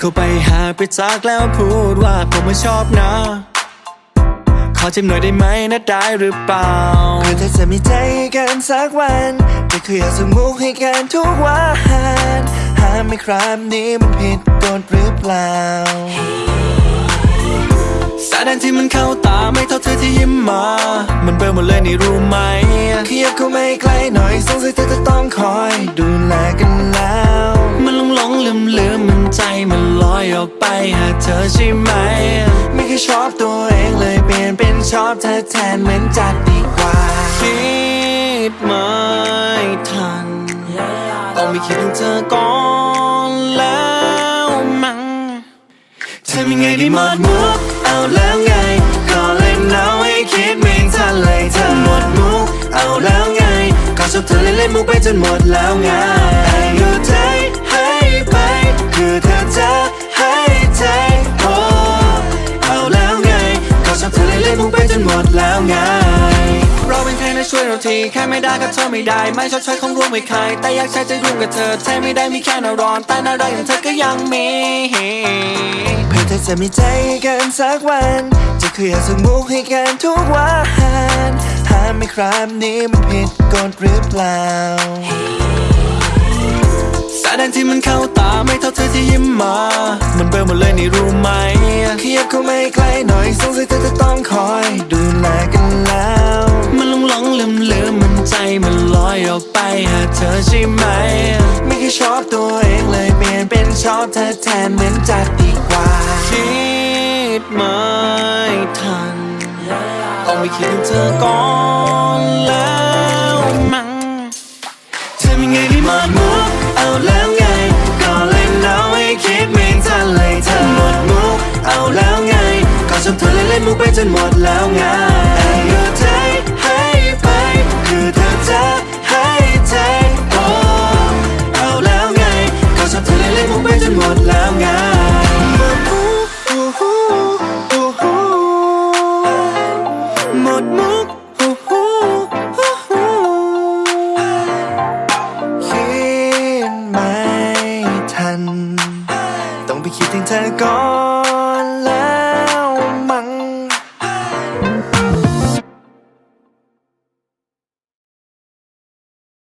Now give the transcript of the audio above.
เข้าไปหาไปจากแล้วพูดว่าผมไม่ชอบนะ ขอจิ้มหน่อยได้ไหมนะได้หรือเปล่าเพื่อถ้าจะมีใจกันสักวันจะเคยเอาสมุกให้กันทุกวันหาไม่ครามนี้มันผิดกฎหรือเปล่าสายแดนที่มันเข้าตาไม่เท่าเธอที่ยิ้มมา มันเบลอหมดเลยนี่รู้ไหมขยับเข้ามาใกล้หน่อยสงสัยเธอจะต้อง หาเธอใช่ไหม ไม่เคยชอบตัวเองเลยเปลี่ยนเป็นชอบเธอแทนเหมือนจัดดีกว่า คิดไม่ทัน ต้องไม่คิดถึงเธอก่อนแล้วมั้งทำยังไงดีหมดมุกเอาแล้วไง ก็เล่นเอาให้คิดไม่ทันเลยเธอหมดมุกเอาแล้วไงก็ชอบเธอเล่นเล่นมุกไปจนหมดแล้วไง หมดแล้วไง เราเป็นใครนะช่วยเราที แค่ไม่ได้ก็เธอไม่ได้ ไม่ชดใช้ของร่วมไม่ใคร แต่อยากใช้ใจร่วมกับเธอแท้ไม่ได้มีแค่นารอนแต่น่ารักอย่างเธอก็ยังมีเพื่อเธอจะมีใจกันสักวัน จะเคยเอาสมุกให้กันทุกวันหาไม่ครามนี้มันผิดกฎหรือเปล่าสายแดนที่มันเข้าตาไม่เท่าเธอที่ยิ้มมา มันเบลอหมดเลยนี่รู้ไหมขยับเข้ามาใกล้หน่อยสงสัย หาเธอใช่ไหม ไม่เคยชอบตัวเองเลยเปลี่ยนเป็นชอบเธอแทนเหมือนจัดดีกว่า คิดไม่ทัน ต้องไม่คิดถึงเธอก่อนแล้วมั้งทำยังไงดีหมดมุกเอาแล้วไง ก็เล่นเอาให้คิดไม่ทันเลยเธอหมดมุกเอาแล้วไง ก็ชอบเธอเล่นเล่นมุกไปจนหมดแล้วไง ชอบเธอเล่นเล่นมุกไปจนหมดแล้วไงหมดมุกอู้หูอู้หูหมดมุกอู้หูอู้หูคิดไม่ทัน ต้องไปคิดถึงเธอก่อน